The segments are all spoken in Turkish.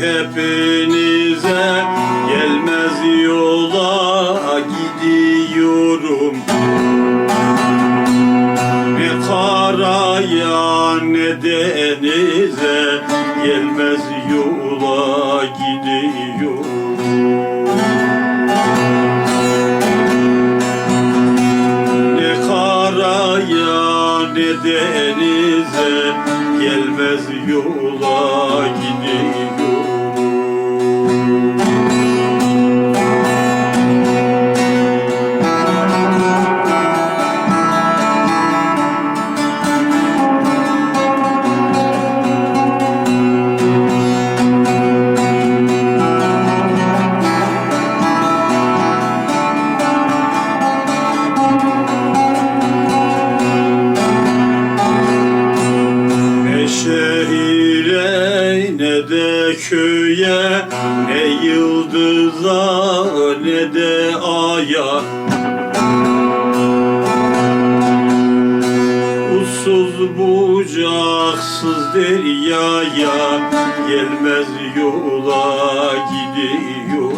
hepinize Gelmez yola gidiyorum. Ne karaya ne denize Gelmez yola gidiyorum. Ne karaya ne denize Gelmez yola gidiyorum köye Ne yıldıza ne de aya. Ussuz bucaksız deryaya Gelmez yola gidiyor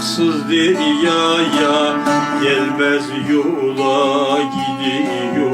bucaksız deryaya Gelmez yola gidiyor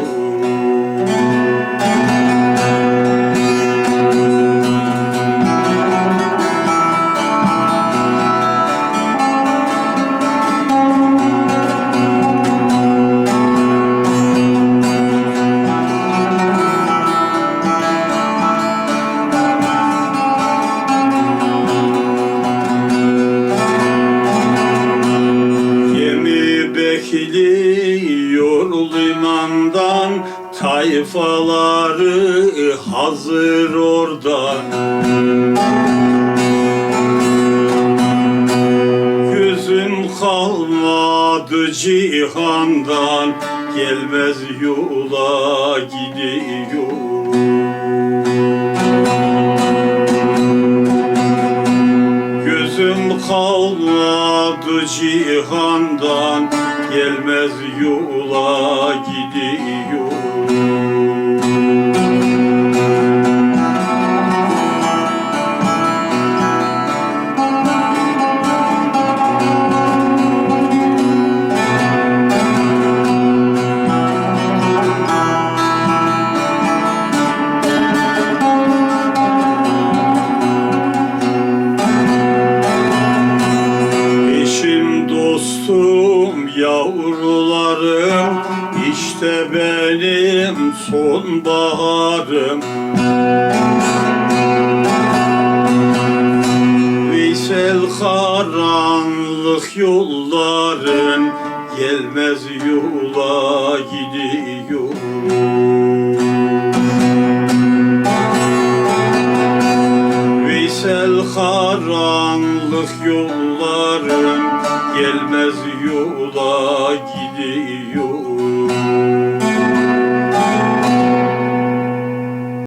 Tayfaları hazır orada. Gözüm kalmadı cihandan Gelmez yola gidiyor Gözüm kalmadı cihandan Gelmez yola gidiyor yavrularım işte benim sonbaharım. Veysel karanlık yolların gelmez yola gidiyor Veysel karanlık yolların gelmez yola gidiyor.